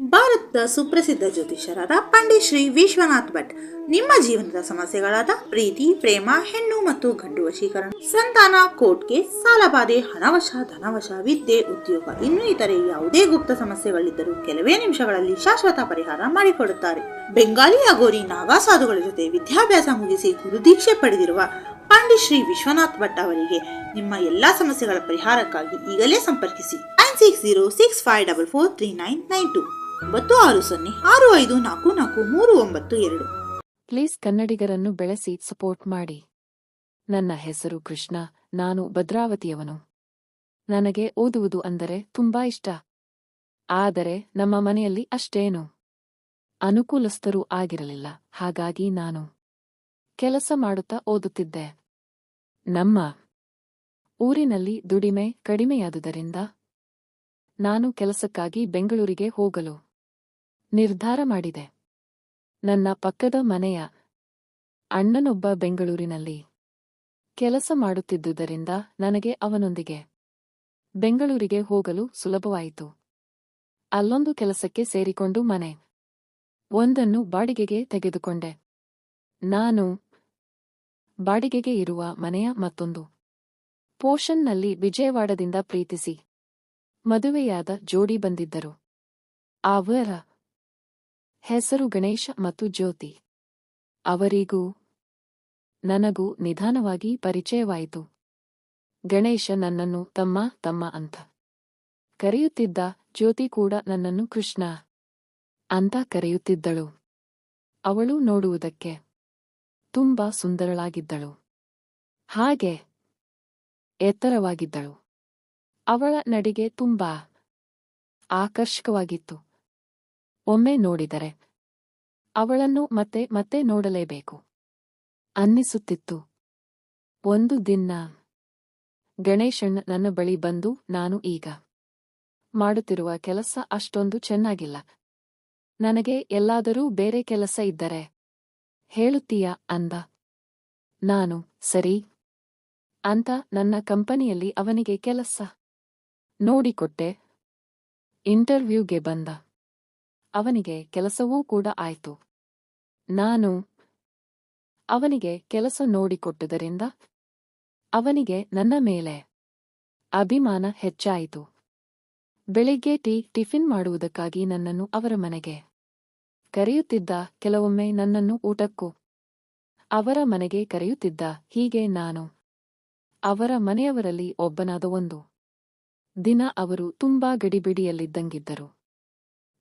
ಭಾರತದ ಸುಪ್ರಸಿದ್ಧ ಜ್ಯೋತಿಷರಾದ ಪಂಡಿತ್ ಶ್ರೀ ವಿಶ್ವನಾಥ್ ಭಟ್. ನಿಮ್ಮ ಜೀವನದ ಸಮಸ್ಯೆಗಳಾದ ಪ್ರೀತಿ, ಪ್ರೇಮ, ಹೆಣ್ಣು ಮತ್ತು ಗಂಡು ವಶೀಕರಣ, ಸಂತಾನ, ಕೋರ್ಟ್ಗೆ ಸಾಲಬಾಧೆ ಹಣವಶ ಧನವಶ, ವಿದ್ಯೆ, ಉದ್ಯೋಗ, ಇನ್ನೂ ಇತರೆ ಯಾವುದೇ ಗುಪ್ತ ಸಮಸ್ಯೆಗಳಿದ್ದರೂ ಕೆಲವೇ ನಿಮಿಷಗಳಲ್ಲಿ ಶಾಶ್ವತ ಪರಿಹಾರ ಮಾಡಿಕೊಡುತ್ತಾರೆ. ಬೆಂಗಾಲಿ ಅಗೋರಿ ನಾಗಾ ಸಾಧುಗಳ ಜೊತೆ ವಿದ್ಯಾಭ್ಯಾಸ ಮುಗಿಸಿ ಗುರುದೀಕ್ಷೆ ಪಡೆದಿರುವ ಪಂಡಿತ್ ಶ್ರೀ ವಿಶ್ವನಾಥ್ ಭಟ್ ಅವರಿಗೆ ನಿಮ್ಮ ಎಲ್ಲಾ ಸಮಸ್ಯೆಗಳ ಪರಿಹಾರಕ್ಕಾಗಿ ಈಗಲೇ ಸಂಪರ್ಕಿಸಿ. Nine six zero six five double four three nine nine two. ಒಂಬತ್ತು, ಆರು, ಸೊನ್ನೆ, ಆರು, ಐದು, ನಾಲ್ಕು ನಾಲ್ಕು, ಮೂರು, ಒಂಬತ್ತು, ಎರಡು. ಪ್ಲೀಸ್ ಕನ್ನಡಿಗರನ್ನು ಬೆಳೆಸಿ, ಸಪೋರ್ಟ್ ಮಾಡಿ. ನನ್ನ ಹೆಸರು ಕೃಷ್ಣ, ನಾನು ಭದ್ರಾವತಿಯವನು. ನನಗೆ ಓದುವುದು ಅಂದರೆ ತುಂಬಾ ಇಷ್ಟ. ಆದರೆ ನಮ್ಮ ಮನೆಯಲ್ಲಿ ಅಷ್ಟೇನು. ಅನುಕೂಲಸ್ಥರೂ ಆಗಿರಲಿಲ್ಲ, ಹಾಗಾಗಿ ನಾನು ಕೆಲಸ ಮಾಡುತ್ತಾ ಓದುತ್ತಿದ್ದೆ. ನಮ್ಮ ಊರಿನಲ್ಲಿ ದುಡಿಮೆ ಕಡಿಮೆಯಾದುದರಿಂದ ನಾನು ಕೆಲಸಕ್ಕಾಗಿ ಬೆಂಗಳೂರಿಗೆ ಹೋಗಲು ನಿರ್ಧಾರ ಮಾಡಿದೆ. ನನ್ನ ಪಕ್ಕದ ಮನೆಯ ಅಣ್ಣನೊಬ್ಬ ಬೆಂಗಳೂರಿನಲ್ಲಿ ಕೆಲಸ ಮಾಡುತ್ತಿದ್ದುದರಿಂದ ನನಗೆ ಅವನೊಂದಿಗೆ ಬೆಂಗಳೂರಿಗೆ ಹೋಗಲು ಸುಲಭವಾಯಿತು. ಅಲ್ಲೊಂದು ಕೆಲಸಕ್ಕೆ ಸೇರಿಕೊಂಡು ಮನೆ ಒಂದನ್ನು ಬಾಡಿಗೆಗೆ ತೆಗೆದುಕೊಂಡೆ. ನಾನು ಬಾಡಿಗೆಗೆ ಇರುವ ಮನೆಯ ಮತ್ತೊಂದು ಪೋಷನ್ನಲ್ಲಿ ವಿಜಯವಾಡದಿಂದ ಪ್ರೀತಿಸಿ ಮದುವೆಯಾದ ಜೋಡಿ ಬಂದಿದ್ದರು. ಅವರ ಹೆಸರು ಗಣೇಶ ಮತ್ತು ಜ್ಯೋತಿ. ಅವರಿಗೂ ನನಗೂ ನಿಧಾನವಾಗಿ ಪರಿಚಯವಾಯಿತು. ಗಣೇಶ ನನ್ನನ್ನು ತಮ್ಮ ತಮ್ಮ ಅಂತ ಕರೆಯುತ್ತಿದ್ದ, ಜ್ಯೋತಿ ಕೂಡ ನನ್ನನ್ನು ಕೃಷ್ಣ ಅಂತ ಕರೆಯುತ್ತಿದ್ದಳು. ಅವಳು ನೋಡುವುದಕ್ಕೆ ತುಂಬಾ ಸುಂದರಳಾಗಿದ್ದಳು. ಹಾಗೆ ಎತ್ತರವಾಗಿದ್ದಳು. ಅವಳ ನಡಿಗೆ ತುಂಬಾ ಆಕರ್ಷಕವಾಗಿತ್ತು. ಒಮ್ಮೆ ನೋಡಿದರೆ ಅವಳನ್ನು ಮತ್ತೆ ಮತ್ತೆ ನೋಡಲೇಬೇಕು. ಅನ್ನಿಸುತ್ತಿತ್ತು. ಒಂದು ದಿನ ಗಣೇಶಣ್ಣ ನನ್ನ ಬಳಿ ಬಂದು ನಾನು ಈಗ ಮಾಡುತ್ತಿರುವ ಕೆಲಸ ಅಷ್ಟೊಂದು ಚೆನ್ನಾಗಿಲ್ಲ. ನನಗೆ ಎಲ್ಲಾದರೂ ಬೇರೆ ಕೆಲಸ ಇದ್ದರೆ ಹೇಳುತ್ತೀಯಾ ಅಂದ. ನಾನು, ಸರಿ. ಅಂತ ನನ್ನ ಕಂಪನಿಯಲ್ಲಿ ಅವನಿಗೆ ಕೆಲಸ ನೋಡಿಕೊಟ್ಟೆ. ಇಂಟರ್ವ್ಯೂಗೆ ಬಂದ. ಅವನಿಗೆ ಕೆಲಸವೂ ಕೂಡ ಆಯ್ತು. ನಾನು ಅವನಿಗೆ ಕೆಲಸ ನೋಡಿಕೊಟ್ಟುದರಿಂದ ಅವನಿಗೆ ನನ್ನ ಮೇಲೆ ಅಭಿಮಾನ ಹೆಚ್ಚಾಯಿತು. ಬೆಳಿಗ್ಗೆ ಟೀ, ಟಿಫಿನ್ ಮಾಡುವುದಕ್ಕಾಗಿ ನನ್ನನ್ನು ಅವರ ಮನೆಗೆ ಕರೆಯುತ್ತಿದ್ದ ಕೆಲವೊಮ್ಮೆ ನನ್ನನ್ನು ಊಟಕ್ಕೂ ಅವರ ಮನೆಗೆ ಕರೆಯುತ್ತಿದ್ದ ಹೀಗೆ ನಾನು ಅವರ ಮನೆಯವರಲ್ಲಿ ಒಬ್ಬನಾದ ಒಂದು ದಿನ ಅವರು ತುಂಬಾ ಗಡಿಬಿಡಿಯಲ್ಲಿದ್ದಂಗಿದ್ದರು.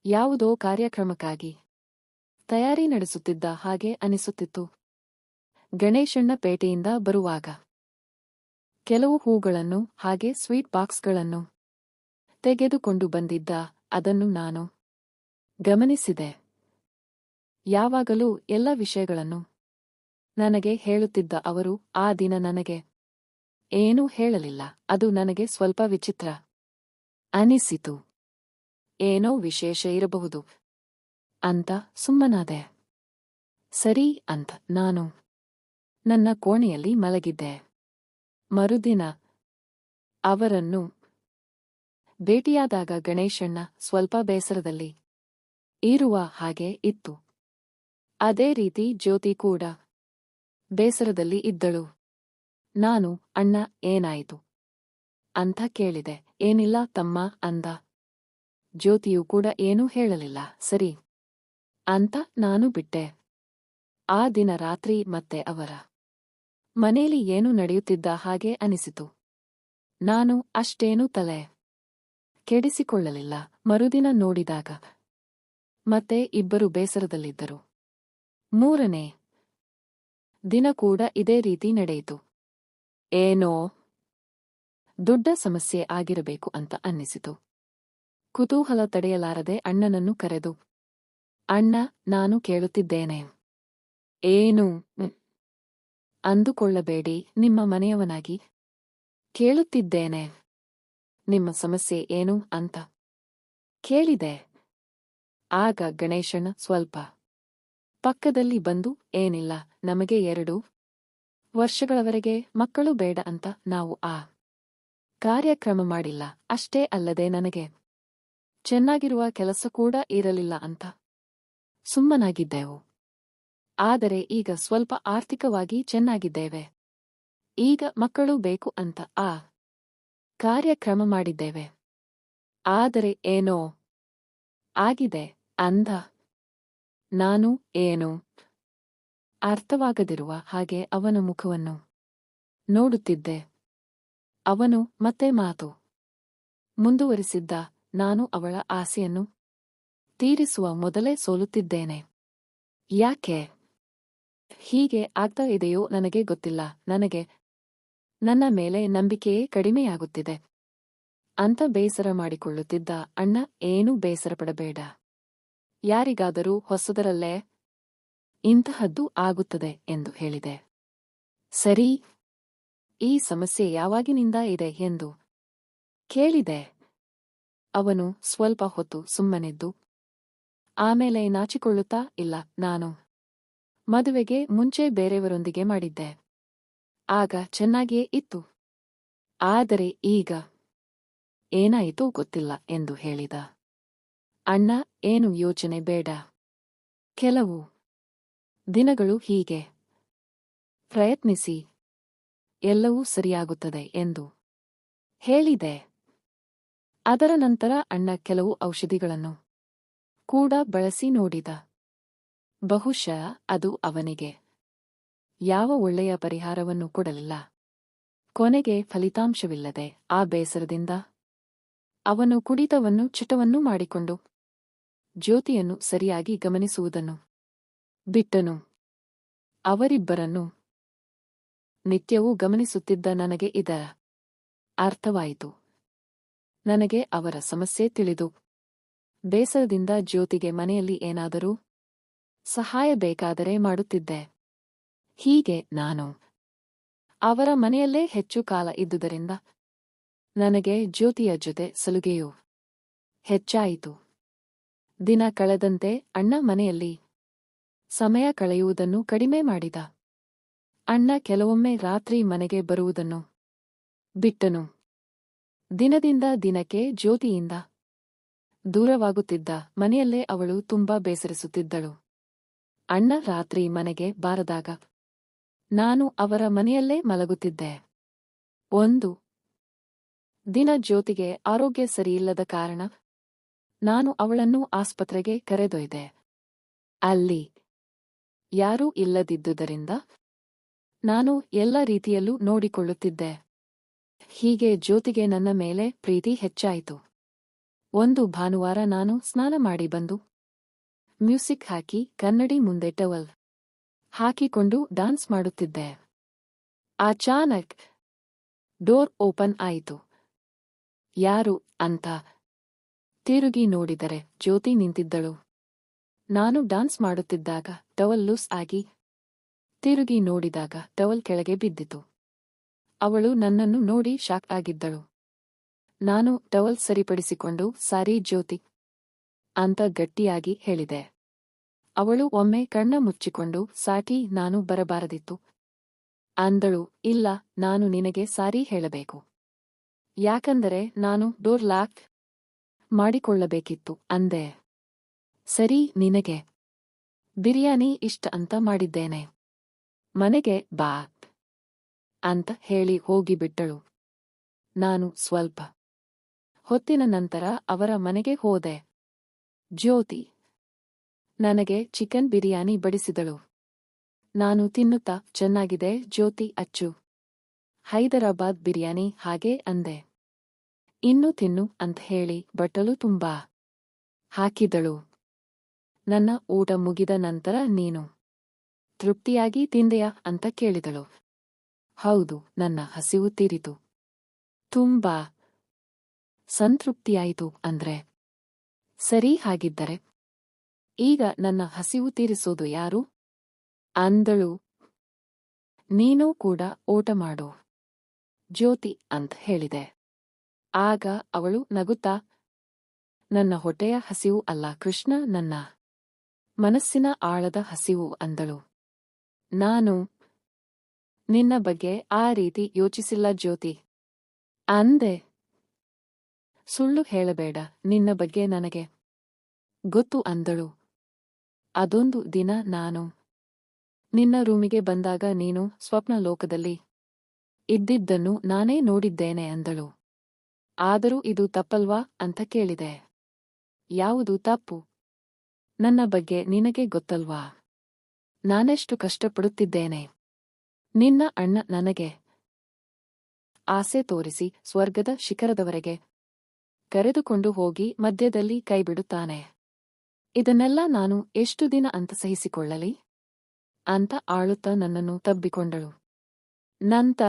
ಯಾವುದೋ ಕಾರ್ಯಕ್ರಮಕ್ಕಾಗಿ? ತಯಾರಿ ನಡೆಸುತ್ತಿದ್ದ ಹಾಗೆ ಅನಿಸುತ್ತಿತ್ತು. ಗಣೇಶಣ್ಣ ಪೇಟೆಯಿಂದ ಬರುವಾಗ. ಕೆಲವು ಹೂಗಳನ್ನು ಹಾಗೆ ಸ್ವೀಟ್ ಬಾಕ್ಸ್ಗಳನ್ನು ತೆಗೆದುಕೊಂಡು ಬಂದಿದ್ದ ಅದನ್ನು ನಾನು ಗಮನಿಸಿದೆ. ಯಾವಾಗಲೂ ಎಲ್ಲ ವಿಷಯಗಳನ್ನು ನನಗೆ ಹೇಳುತ್ತಿದ್ದ ಅವರು ಆ ದಿನ ನನಗೆ ಏನೂ ಹೇಳಲಿಲ್ಲ. ಅದು ನನಗೆ ಸ್ವಲ್ಪ ವಿಚಿತ್ರ ಅನಿಸಿತು. ಏನೋ ವಿಶೇಷ ಇರಬಹುದು. ಅಂತ ಸುಮ್ಮನಾದೆ. ಸರಿ ಅಂತ ನಾನು. ನನ್ನ ಕೋಣೆಯಲ್ಲಿ ಮಲಗಿದ್ದೆ. ಮರುದಿನ ಅವರನ್ನು ಭೇಟಿಯಾದಾಗ ಗಣೇಶಣ್ಣ ಸ್ವಲ್ಪ ಬೇಸರದಲ್ಲಿ ಇರುವ ಹಾಗೆ ಇತ್ತು. ಅದೇ ರೀತಿ ಜ್ಯೋತಿ ಕೂಡ ಬೇಸರದಲ್ಲಿ ಇದ್ದಳು. ನಾನು ಅಣ್ಣ ಏನಾಯಿತು? ಅಂತ ಕೇಳಿದೆ. ಏನಿಲ್ಲ ತಮ್ಮ ಅಂದ. ಜ್ಯೋತಿಯು ಕೂಡ ಏನೂ ಹೇಳಲಿಲ್ಲ. ಸರಿ, ಅಂತ ನಾನು ಬಿಟ್ಟೆ. ಆ ದಿನ ರಾತ್ರಿ ಮತ್ತೆ ಅವರ ಮನೇಲಿ ಏನೂ ನಡೆಯುತ್ತಿದ್ದ ಹಾಗೆ ಅನಿಸಿತು. ನಾನು ಅಷ್ಟೇನೂ ತಲೆ ಕೆಡಿಸಿಕೊಳ್ಳಲಿಲ್ಲ. ಮರುದಿನ ನೋಡಿದಾಗ ಮತ್ತೆ ಇಬ್ಬರು ಬೇಸರದಲ್ಲಿದ್ದರು. ಮೂರನೇ ದಿನ ಕೂಡ ಇದೇ ರೀತಿ ನಡೆಯಿತು. ಏನೋ ದೊಡ್ಡ ಸಮಸ್ಯೆ ಆಗಿರಬೇಕು ಅಂತ ಅನ್ನಿಸಿತು. ಕುತೂಹಲ ತಡೆಯಲಾರದೆ ಅಣ್ಣನನ್ನು ಕರೆದು, ಅಣ್ಣ, ನಾನು ಕೇಳುತ್ತಿದ್ದೇನೆ. ಏನು? ಅಂದುಕೊಳ್ಳಬೇಡಿ, ನಿಮ್ಮ ಮನೆಯವನಾಗಿ ಕೇಳುತ್ತಿದ್ದೇನೆ. ನಿಮ್ಮ ಸಮಸ್ಯೆ ಏನು? ಅಂತ ಕೇಳಿದೆ. ಆಗ ಗಣೇಶನ ಸ್ವಲ್ಪ ಪಕ್ಕದಲ್ಲಿ ಬಂದು, ಏನಿಲ್ಲ, ನಮಗೆ ಎರಡು ವರ್ಷಗಳವರೆಗೆ ಮಕ್ಕಳು ಬೇಡ ಅಂತ ನಾವು ಆ ಕಾರ್ಯಕ್ರಮ ಮಾಡಿಲ್ಲ, ಅಷ್ಟೇ ಅಲ್ಲದೆ ನನಗೆ ಚೆನ್ನಾಗಿರುವ ಕೆಲಸ ಕೂಡ ಇರಲಿಲ್ಲ ಅಂತ ಸುಮ್ಮನಾಗಿದ್ದೆವು. ಆದರೆ ಈಗ ಸ್ವಲ್ಪ ಆರ್ಥಿಕವಾಗಿ ಚೆನ್ನಾಗಿದ್ದೇವೆ. ಈಗ ಮಕ್ಕಳು ಬೇಕು ಅಂತ ಆ ಕಾರ್ಯಕ್ರಮ ಮಾಡಿದ್ದೇವೆ. ಆದರೆ ಏನೋ ಆಗಿದೆ ಅಂದ. ನಾನು ಏನು ಅರ್ಥವಾಗದಿರುವ ಹಾಗೆ ಅವನ ಮುಖವನ್ನು ನೋಡುತ್ತಿದ್ದೆ. ಅವನು ಮತ್ತೆ ಮಾತು ಮುಂದುವರಿಸಿದ್ದ. ನಾನು ಅವಳ ಆಸೆಯನ್ನು ತೀರಿಸುವ ಮೊದಲೇ ಸೋಲುತ್ತಿದ್ದೇನೆ. ಯಾಕೆ? ಹೀಗೆ ಆಗ್ತಾ ಇದೆಯೋ ನನಗೆ ಗೊತ್ತಿಲ್ಲ. ನನಗೆ ನನ್ನ ಮೇಲೆ ನಂಬಿಕೆಯೇ ಕಡಿಮೆಯಾಗುತ್ತಿದೆ. ಅಂತ ಬೇಸರ ಮಾಡಿಕೊಳ್ಳುತ್ತಿದ್ದ ಅಣ್ಣ ಏನೂ ಬೇಸರಪಡಬೇಡ. ಯಾರಿಗಾದರೂ ಹೊಸದರಲ್ಲೇ ಇಂತಹದ್ದು ಆಗುತ್ತದೆ ಎಂದು ಹೇಳಿದೆ. ಸರಿ, ಈ ಸಮಸ್ಯೆ ಯಾವಾಗಿನಿಂದ ಇದೆ ಎಂದು ಕೇಳಿದೆ. ಅವನು ಸ್ವಲ್ಪ ಹೊತ್ತು ಸುಮ್ಮನೆದ್ದು, ಆಮೇಲೆ ನಾಚಿಕೊಳ್ಳುತ್ತಾ, ಇಲ್ಲ, ನಾನು ಮದುವೆಗೆ ಮುಂಚೆ ಬೇರೆಯವರೊಂದಿಗೆ ಮಾಡಿದ್ದೆ. ಆಗ ಚೆನ್ನಾಗಿಯೇ ಇತ್ತು. ಆದರೆ ಈಗ ಏನಾಯಿತು ಗೊತ್ತಿಲ್ಲ ಎಂದು ಹೇಳಿದ. ಅಣ್ಣ, ಏನು ಯೋಚನೆ ಬೇಡ. ಕೆಲವು ದಿನಗಳು ಹೀಗೆ. ಪ್ರಯತ್ನಿಸಿ. ಎಲ್ಲವೂ ಸರಿಯಾಗುತ್ತದೆ ಎಂದು ಹೇಳಿದೆ. ಅದರ ನಂತರ ಅಣ್ಣ ಕೆಲವು ಔಷಧಿಗಳನ್ನು ಕೂಡ ಬಳಸಿ ನೋಡಿದ. ಬಹುಶಃ ಅದು ಅವನಿಗೆ ಯಾವ ಒಳ್ಳೆಯ ಪರಿಹಾರವನ್ನು ಕೊಡಲಿಲ್ಲ. ಕೊನೆಗೆ ಫಲಿತಾಂಶವಿಲ್ಲದೆ ಆ ಬೇಸರದಿಂದ ಅವನು ಕುಡಿತವನ್ನು ಚಟವನ್ನು ಮಾಡಿಕೊಂಡು ಜ್ಯೋತಿಯನ್ನು ಸರಿಯಾಗಿ ಗಮನಿಸುವುದನ್ನು ಬಿಟ್ಟನು. ಅವರಿಬ್ಬರನ್ನು ನಿತ್ಯವೂ ಗಮನಿಸುತ್ತಿದ್ದ ನನಗೆ ಇದರ ಅರ್ಥವಾಯಿತು. ನನಗೆ ಅವರ ಸಮಸ್ಯೆ ತಿಳಿದು. ಬೇಸರದಿಂದ ಜ್ಯೋತಿಗೆ ಮನೆಯಲ್ಲಿ ಏನಾದರೂ ಸಹಾಯ ಬೇಕಾದರೆ ಮಾಡುತ್ತಿದ್ದೆ. ಹೀಗೆ ನಾನು ಅವರ ಮನೆಯಲ್ಲೇ ಹೆಚ್ಚು ಕಾಲ ಇದ್ದುದರಿಂದ ನನಗೆ ಜ್ಯೋತಿಯ ಜೊತೆ ಸಲುಗೆಯು ಹೆಚ್ಚಾಯಿತು. ದಿನ ಕಳೆದಂತೆ ಅಣ್ಣ ಮನೆಯಲ್ಲಿ ಸಮಯ ಕಳೆಯುವುದನ್ನು ಕಡಿಮೆ ಮಾಡಿದ. ಅಣ್ಣ ಕೆಲವೊಮ್ಮೆ ರಾತ್ರಿ ಮನೆಗೆ ಬರುವುದನ್ನು ಬಿಟ್ಟನು. ದಿನದಿಂದ ದಿನಕ್ಕೆ ಜ್ಯೋತಿಯಿಂದ ದೂರವಾಗುತ್ತಿದ್ದ ಮನೆಯಲ್ಲೇ ಅವಳು ತುಂಬಾ ಬೇಸರಿಸುತ್ತಿದ್ದಳು. ಅಣ್ಣ ರಾತ್ರಿ ಮನೆಗೆ ಬಾರದಾಗ, ನಾನು ಅವರ ಮನೆಯಲ್ಲೇ ಮಲಗುತ್ತಿದ್ದೆ. ಒಂದು ದಿನ ಜ್ಯೋತಿಗೆ ಆರೋಗ್ಯ ಸರಿಯಿಲ್ಲದ ಕಾರಣ ನಾನು ಅವಳನ್ನು ಆಸ್ಪತ್ರೆಗೆ ಕರೆದೊಯ್ದೆ. ಅಲ್ಲಿ ಯಾರೂ ಇಲ್ಲದಿದ್ದುದರಿಂದ ನಾನು ಎಲ್ಲ ರೀತಿಯಲ್ಲೂ ನೋಡಿಕೊಳ್ಳುತ್ತಿದ್ದೆ. ಹೀಗೆ ಜ್ಯೋತಿಗೆ ನನ್ನ ಮೇಲೆ ಪ್ರೀತಿ ಹೆಚ್ಚಾಯಿತು. ಒಂದು ಭಾನುವಾರ ನಾನು ಸ್ನಾನ ಮಾಡಿ ಬಂದು ಮ್ಯೂಸಿಕ್ ಹಾಕಿ ಕನ್ನಡಿ ಮುಂದೆ ಟವಲ್ ಹಾಕಿಕೊಂಡು ಡಾನ್ಸ್ ಮಾಡುತ್ತಿದ್ದೆ. ಅಚಾನಕ್ ಡೋರ್ ಓಪನ್ ಆಯಿತು. ಯಾರು ಅಂತ ತಿರುಗಿ ನೋಡಿದರೆ ಜ್ಯೋತಿ ನಿಂತಿದ್ದಳು. ನಾನು ಡಾನ್ಸ್ ಮಾಡುತ್ತಿದ್ದಾಗ ಟವಲ್ ಲೂಸ್ ಆಗಿ ತಿರುಗಿ ನೋಡಿದಾಗ ಟವಲ್ ಕೆಳಗೆ ಬಿದ್ದಿತು. ಅವಳು ನನ್ನನ್ನು ನೋಡಿ ಶಾಕ್ ಆಗಿದ್ದಳು. ನಾನು ಟವಲ್ ಸರಿಪಡಿಸಿಕೊಂಡು, ಸಾರಿ ಜ್ಯೋತಿ ಅಂತ ಗಟ್ಟಿಯಾಗಿ ಹೇಳಿದೆ. ಅವಳು ಒಮ್ಮೆ ಕಣ್ಣ ಮುಚ್ಚಿಕೊಂಡು, ಸಾಟಿ, ನಾನು ಬರಬಾರದಿತ್ತು ಅಂದಳು, ಇಲ್ಲ, ನಾನು ನಿನಗೆ ಸಾರಿ ಹೇಳಬೇಕು. ಯಾಕಂದರೆ ನಾನು ಡೋರ್ ಲಾಕ್ ಮಾಡಿಕೊಳ್ಳಬೇಕಿತ್ತು, ಅಂದೆ. ಸರಿ, ನಿನಗೆ. ಬಿರಿಯಾನಿ ಇಷ್ಟ ಅಂತ ಮಾಡಿದ್ದೇನೆ. ಮನೆಗೆ ಬಾ. ಅಂತ ಹೇಳಿ ಹೋಗಿಬಿಟ್ಟಳು ನಾನು ಸ್ವಲ್ಪ ಹೊತ್ತಿನ ನಂತರ ಅವರ ಮನೆಗೆ ಹೋದೆ. ಜ್ಯೋತಿ ನನಗೆ ಚಿಕನ್ ಬಿರಿಯಾನಿ ಬಡಿಸಿದಳು. ನಾನು ತಿನ್ನುತ್ತಾ ಚೆನ್ನಾಗಿದೆ ಜ್ಯೋತಿ ಅಚ್ಚು. ಹೈದರಾಬಾದ್ ಬಿರಿಯಾನಿ ಹಾಗೆ ಅಂದೆ. ಇನ್ನು ತಿನ್ನು ಅಂತ ಹೇಳಿ ಬಟ್ಟಲು ತುಂಬಾ ಹಾಕಿದಳು. ನನ್ನ ಊಟ ಮುಗಿದ ನಂತರ ನೀನು ತೃಪ್ತಿಯಾಗಿ ತಿಂದೆಯಾ ಅಂತ ಕೇಳಿದಳು. ಹೌದು, ನನ್ನ ಹಸಿವು ತೀರಿತು. ತುಂಬಾ ಸಂತೃಪ್ತಿಯಾಯಿತು ಅಂದ್ರೆ? ಸರಿ ಹಾಗಿದ್ದರೆ? ಈಗ ನನ್ನ ಹಸಿವು ತೀರಿಸೋದು ಯಾರು? ಅಂದಳು. ನೀನೂ ಕೂಡ ಓಟ ಮಾಡು, ಜ್ಯೋತಿ ಅಂತ ಹೇಳಿದೆ. ಆಗ ಅವಳು ನಗುತ್ತಾ, ನನ್ನ ಹೊಟ್ಟೆಯ ಹಸಿವು ಅಲ್ಲ ಕೃಷ್ಣ ನನ್ನ ಮನಸ್ಸಿನ ಆಳದ ಹಸಿವು ಅಂದಳು. ನಾನು ನಿನ್ನ ಬಗ್ಗೆ ಆ ರೀತಿ ಯೋಚಿಸಿಲ್ಲ ಜ್ಯೋತಿ. ಅಂದೆ, ಸುಳ್ಳು ಹೇಳಬೇಡ, ನಿನ್ನ ಬಗ್ಗೆ ನನಗೆ ಗೊತ್ತು ಅಂದಳು. ಅದೊಂದು ದಿನ ನಾನು ನಿನ್ನ ರೂಮಿಗೆ ಬಂದಾಗ ನೀನು ಸ್ವಪ್ನ ಲೋಕದಲ್ಲಿ ಇದ್ದಿದ್ದನ್ನು ನಾನೇ ನೋಡಿದ್ದೇನೆ ಅಂದಳು. ಆದರೂ ಇದು ತಪ್ಪಲ್ವಾ ಅಂತ ಕೇಳಿದೆ. ಯಾವುದು ತಪ್ಪು? ನನ್ನ ಬಗ್ಗೆ ನಿನಗೆ ಗೊತ್ತಲ್ವಾ? ನಾನೆಷ್ಟು ಕಷ್ಟಪಡುತ್ತಿದ್ದೇನೆ. ನಿನ್ನ ಅಣ್ಣ ನನಗೆ ಆಸೆ ತೋರಿಸಿ ಸ್ವರ್ಗದ ಶಿಖರದವರೆಗೆ ಕರೆದುಕೊಂಡು ಹೋಗಿ ಮಧ್ಯದಲ್ಲಿ ಕೈಬಿಡುತ್ತಾನೆ. ಇದನ್ನೆಲ್ಲ ನಾನು ಎಷ್ಟು ದಿನ ಅಂತ ಸಹಿಸಿಕೊಳ್ಳಲಿ? ಅಂತ ಆಳುತ್ತ ನನ್ನನ್ನು ತಬ್ಬಿಕೊಂಡಳು. ನಂತ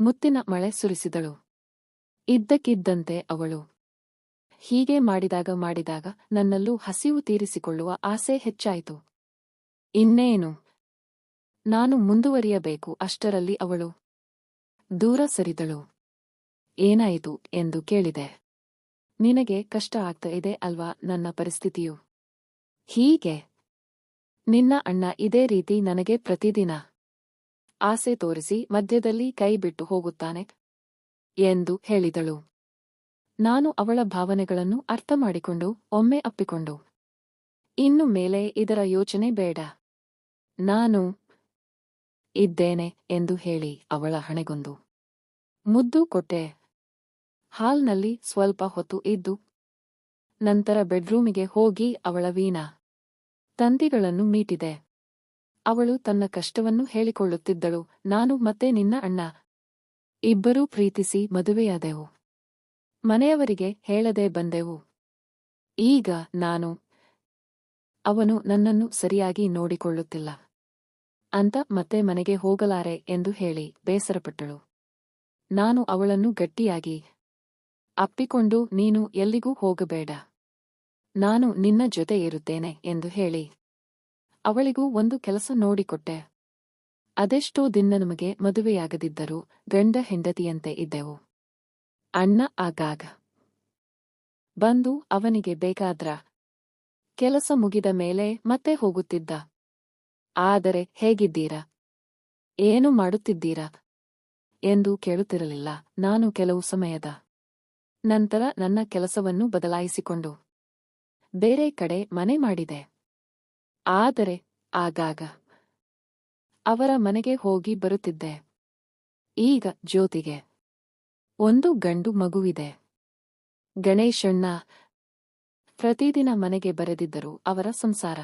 ಮುತ್ತಿನ ಮಳೆ ಸುರಿಸಿದಳು. ಇದ್ದಕ್ಕಿದ್ದಂತೆ ಅವಳು. ಹೀಗೆ ಮಾಡಿದಾಗ ಮಾಡಿದಾಗ ನನ್ನಲ್ಲೂ ಹಸಿವು ತೀರಿಸಿಕೊಳ್ಳುವ ಆಸೆ ಹೆಚ್ಚಾಯಿತು. ಇನ್ನೇನು? ನಾನು ಮುಂದುವರಿಯಬೇಕು ಅಷ್ಟರಲ್ಲಿ ಅವಳು ದೂರ ಸರಿದಳು. ಏನಾಯಿತು ಎಂದು ಕೇಳಿದೆ. ನಿನಗೆ ಕಷ್ಟ ಆಗ್ತಾ ಇದೆ ಅಲ್ವಾ ನನ್ನ ಪರಿಸ್ಥಿತಿಯು? ಹೀಗೆ? ನಿನ್ನ ಅಣ್ಣ ಇದೇ ರೀತಿ ನನಗೆ ಪ್ರತಿದಿನ ಆಸೆ ತೋರಿಸಿ ಮಧ್ಯದಲ್ಲಿ ಕೈ ಬಿಟ್ಟು ಹೋಗುತ್ತಾನೆ ಎಂದು ಹೇಳಿದಳು. ನಾನು ಅವಳ ಭಾವನೆಗಳನ್ನು ಅರ್ಥ ಮಾಡಿಕೊಂಡು ಒಮ್ಮೆ ಅಪ್ಪಿಕೊಂಡು, ಇನ್ನು ಮೇಲೆ ಇದರ ಯೋಚನೆ ಬೇಡ. ನಾನು ಇದ್ದೇನೆ ಎಂದು ಹೇಳಿ ಅವಳ ಹಣೆಗೊಂದು. ಮುದ್ದು ಕೊಟ್ಟೆ. ಹಾಲ್ನಲ್ಲಿ ಸ್ವಲ್ಪ ಹೊತ್ತು ಇದ್ದು, ನಂತರ ಬೆಡ್ರೂಮಿಗೆ ಹೋಗಿ ಅವಳ ವೀಣಾ ತಂತಿಗಳನ್ನು ಮೀಟಿದೆ. ಅವಳು ತನ್ನ ಕಷ್ಟವನ್ನು ಹೇಳಿಕೊಳ್ಳುತ್ತಿದ್ದಳು. ನಾನು ಮತ್ತೆ ನಿನ್ನ ಅಣ್ಣ, ಇಬ್ಬರೂ ಪ್ರೀತಿಸಿ ಮದುವೆಯಾದೆವು. ಮನೆಯವರಿಗೆ ಹೇಳದೆ ಬಂದೆವು. ಈಗ ನಾನು ಅವನು ನನ್ನನ್ನು ಸರಿಯಾಗಿ ನೋಡಿಕೊಳ್ಳುತ್ತಿಲ್ಲ. ಅಂತ ಮತ್ತೆ ಮನೆಗೆ ಹೋಗಲಾರೆ ಎಂದು ಹೇಳಿ ಬೇಸರಪಟ್ಟಳು. ನಾನು ಅವಳನ್ನು ಗಟ್ಟಿಯಾಗಿ ಅಪ್ಪಿಕೊಂಡು ನೀನು ಎಲ್ಲಿಗೂ ಹೋಗಬೇಡ. ನಾನು ನಿನ್ನ ಜೊತೆ ಇರುತ್ತೇನೆ ಎಂದು ಹೇಳಿ ಅವಳಿಗೂ ಒಂದು ಕೆಲಸ ನೋಡಿಕೊಟ್ಟೆ. ಅದೆಷ್ಟೋ ದಿನ ನಮಗೆ ಮದುವೆಯಾಗದಿದ್ದರೂ ಗಂಡ ಹೆಂಡತಿಯಂತೆ ಇದ್ದೆವು. ಅಣ್ಣ ಆಗಾಗ ಬಂದು ಅವನಿಗೆ ಬೇಕಾದ್ರ ಕೆಲಸ ಮುಗಿದ ಮೇಲೆ ಮತ್ತೆ ಹೋಗುತ್ತಿದ್ದ. ಆದರೆ ಹೇಗಿದ್ದೀರಾ? ಏನು ಮಾಡುತ್ತಿದ್ದೀರಾ? ಎಂದು ಕೇಳುತ್ತಿರಲಿಲ್ಲ. ನಾನು ಕೆಲವು ಸಮಯದ ನಂತರ ನನ್ನ ಕೆಲಸವನ್ನು ಬದಲಾಯಿಸಿಕೊಂಡು ಬೇರೆ ಕಡೆ ಮನೆ ಮಾಡಿದೆ. ಆದರೆ ಆಗಾಗ ಅವರ ಮನೆಗೆ ಹೋಗಿ ಬರುತ್ತಿದ್ದೆ. ಈಗ ಜ್ಯೋತಿಗೆ ಒಂದು ಗಂಡು ಮಗುವಿದೆ. ಗಣೇಶಣ್ಣ ಪ್ರತಿದಿನ ಮನೆಗೆ ಬರೆದಿದ್ದರು ಅವರ ಸಂಸಾರ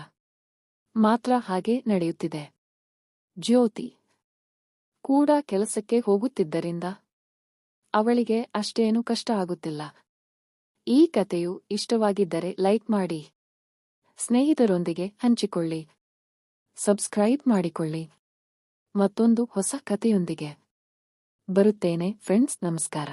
ಮಾತ್ರ ಹಾಗೆ ನಡೆಯುತ್ತಿದೆ. ಜ್ಯೋತಿ ಕೂಡ ಕೆಲಸಕ್ಕೆ ಹೋಗುತ್ತಿದ್ದರಿಂದ ಅವಳಿಗೆ ಅಷ್ಟೇನು ಕಷ್ಟ ಆಗುತ್ತಿಲ್ಲ. ಈ ಕಥೆಯು ಇಷ್ಟವಾಗಿದ್ದರೆ ಲೈಕ್ ಮಾಡಿ. ಸ್ನೇಹಿತರೊಂದಿಗೆ ಹಂಚಿಕೊಳ್ಳಿ. ಸಬ್ಸ್ಕ್ರೈಬ್ ಮಾಡಿಕೊಳ್ಳಿ. ಮತ್ತೊಂದು ಹೊಸ ಕಥೆಯೊಂದಿಗೆ. ಬರುತ್ತೇನೆ ಫ್ರೆಂಡ್ಸ್, ನಮಸ್ಕಾರ.